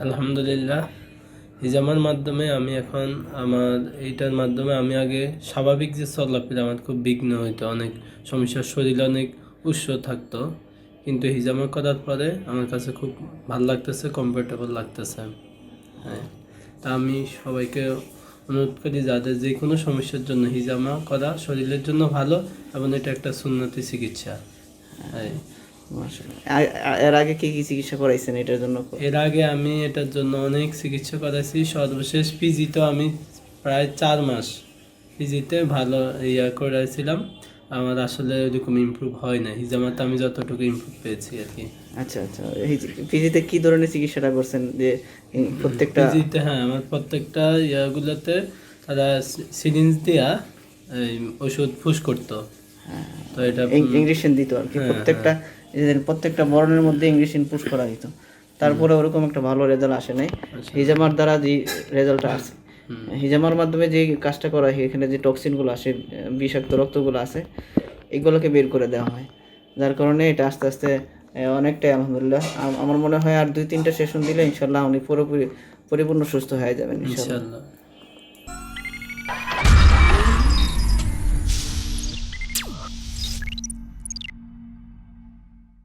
আলহামদুলিল্লাহ। হিজামার মাধ্যমে আমি এখন আমার, এইটার মাধ্যমে আমি আগে স্বাভাবিক যে চলাফেরা আমার খুব বিঘ্ন হইতো, অনেক সমস্যা শরীর অনেক উৎস থাকতো। কিন্তু হিজামা করার পরে আমার কাছে খুব ভালো লাগতেছে কমফোর্টেবল লাগতেছে। হ্যাঁ তা আমি সবাইকে অনুরোধ করি যাদের যে কোনো সমস্যার জন্য হিজামা করা শরীরের জন্য ভালো এবং এটা একটা সুন্নতি চিকিৎসা। হ্যাঁ এর আগে কি কি চিকিৎসা করাইছেন এটার জন্য? এর আগে আমি এটার জন্য অনেক চিকিৎসা করাইছি। সর্বশেষ পিজিতে আমি প্রায় চার মাস পিজিতে ভালো ইয়া করাইছিলাম। আমার আসলে ওইরকম ইমপ্রুভ হয় না হিজামাতে আমি যতটুকু ইমপ্রুভ পেয়েছি আর কি। আচ্ছা আচ্ছা। এই পিজিতে কি ধরনের চিকিৎসাটা করছেন? যে প্রত্যেকটা পিজিতে হ্যাঁ আমার প্রত্যেকটা ইয়াগুলোতে তারা সিরিঞ্জ দিয়া ওষুধ ফুস করতো। তো এটা ইংলিশন দিত আর কি। হ্যাঁ, প্রত্যেকটা প্রত্যেকটা বর্ণের মধ্যে ইংলিশন পুশ করা দিত তারপরে ওরকম একটা ভালো রেজাল্ট আসে নাই। হিজামার দ্বারা যে রেজাল্টটা আসে। হিজামার মাধ্যমে যে কাজটা করা হয় এখানে যে টক্সিনগুলো আসে বিষাক্ত রক্তগুলো আছে এগুলোকে বের করে দেওয়া হয়। যার কারণে এটা আস্তে আস্তে অনেকটাই আলহামদুলিল্লাহ। আমার মনে হয় আর দুই তিনটা সেশন দিলে ইনশাল্লাহ উনি পুরোপুরি পরিপূর্ণ সুস্থ হয়ে যাবেন ইনশাল্লাহ।